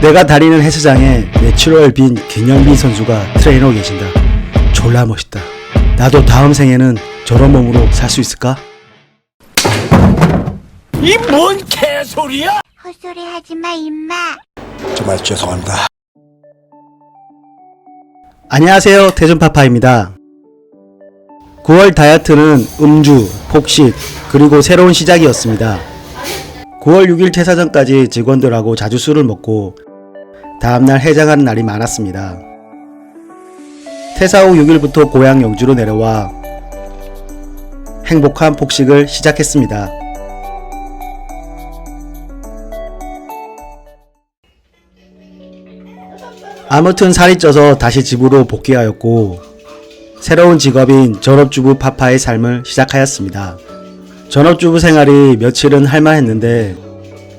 내가 다니는 헬스장에 내추럴 빈 김영빈 선수가 트레이너 계신다. 졸라 멋있다. 나도 다음 생에는 저런 몸으로 살 수 있을까? 이 뭔 개소리야? 헛소리 하지 마, 임마. 정말 죄송합니다. 안녕하세요. 태준파파입니다. 9월 다이어트는 음주, 폭식, 그리고 새로운 시작이었습니다. 9월 6일 퇴사 전까지 직원들하고 자주 술을 먹고 다음날 해장하는 날이 많았습니다. 퇴사 후 6일부터 고향 영주로 내려와 행복한 폭식을 시작했습니다. 아무튼 살이 쪄서 다시 집으로 복귀하였고 새로운 직업인 전업주부 파파의 삶을 시작하였습니다. 전업주부 생활이 며칠은 할만했는데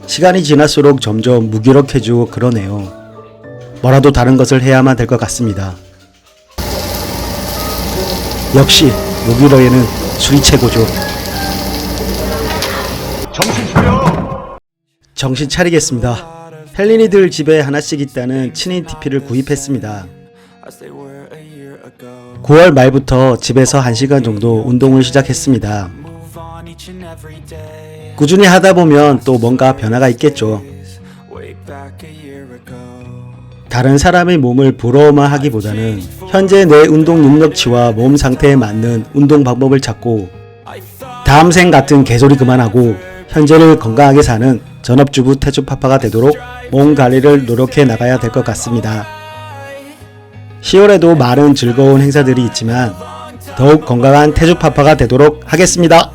시간이 지날수록 점점 무기력해지고 그러네요. 뭐라도 다른 것을 해야만 될 것 같습니다. 역시 무기력에는 술이 최고죠. 정신 차려. 정신 차리겠습니다. 헬린이들 집에 하나씩 있다는 친인 TP를 구입했습니다. 9월 말부터 집에서 1시간 정도 운동을 시작했습니다. 꾸준히 하다 보면 또 뭔가 변화가 있겠죠. 다른 사람의 몸을 부러워만 하기보다는 현재 내 운동 능력치와 몸 상태에 맞는 운동 방법을 찾고 다음 생 같은 개소리 그만하고 현재를 건강하게 사는 전업주부 태주파파가 되도록 몸 관리를 노력해 나가야 될 것 같습니다. 10월에도 많은 즐거운 행사들이 있지만 더욱 건강한 태주파파가 되도록 하겠습니다.